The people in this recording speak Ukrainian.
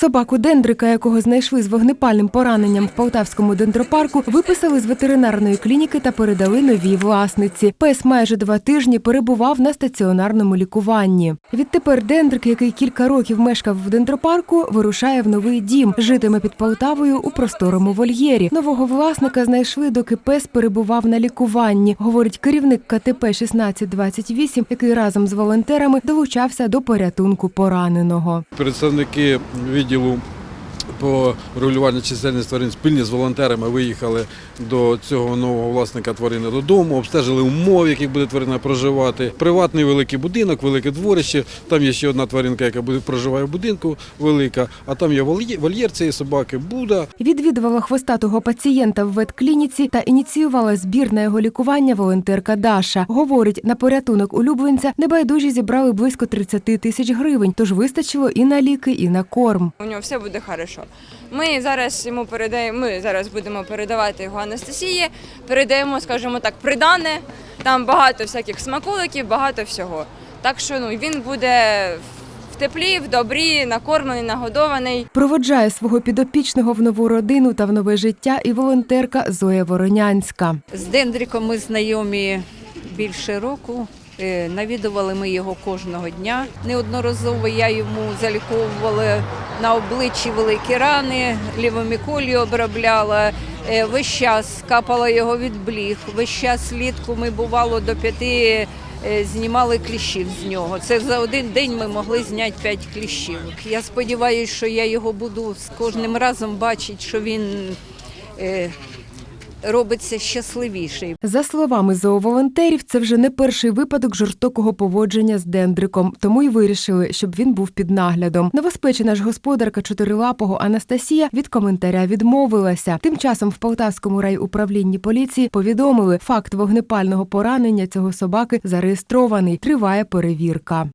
Собаку дендрика, якого знайшли з вогнепальним пораненням в Полтавському дендропарку, виписали з ветеринарної клініки та передали новій власниці. Пес майже два тижні перебував на стаціонарному лікуванні. Відтепер дендрик, який кілька років мешкав в дендропарку, вирушає в новий дім. Житиме під Полтавою у просторому вольєрі. Нового власника знайшли, доки пес перебував на лікуванні, говорить керівник КТП 1628, який разом з волонтерами долучався до порятунку пораненого. Представники відділу по регулюванню чисельності тварин спільні з волонтерами виїхали до цього нового власника тварини додому, обстежили умови, в яких буде тварина проживати. Приватний великий будинок, велике дворище. Там є ще одна тваринка, яка буде проживає в будинку велика, а там є вольє- вольєр цієї собаки, буда. Відвідувала хвостатого пацієнта в ветклініці та ініціювала збір на його лікування волонтерка Даша. Говорить, на порятунок улюбленця небайдужі зібрали близько 30 тисяч гривень, тож вистачило і на ліки, і на корм. У нього все буде хорошо. Ми зараз йому передаємо. Ми зараз будемо передавати його Анастасії. Передаємо, скажімо так, придане. Там багато всяких смаколиків, багато всього. Так що ну він буде в теплі, в добрі, накормлений, нагодований. Проводжає свого підопічного в нову родину та в нове життя і волонтерка Зоя Воронянська. З Дендриком ми знайомі більше року. Е, Навідували ми його кожного дня. Неодноразово я йому заліковувала на обличчі великі рани, лівоміколі обробляла. Е, Весь час капала його від бліг. Весь час влітку ми бувало до п'яти е, знімали кліщів з нього. Це за один день ми могли зняти п'ять кліщів. Я сподіваюся, що я його буду з кожним разом бачити, що він робиться щасливіший. За словами зооволонтерів, це вже не перший випадок жорстокого поводження з дендриком, тому й вирішили, щоб він був під наглядом. Новоспечена ж господарка чотирилапого Анастасія від коментаря відмовилася. Тим часом в Полтавському райуправлінні поліції повідомили, факт вогнепального поранення цього собаки зареєстрований. Триває перевірка.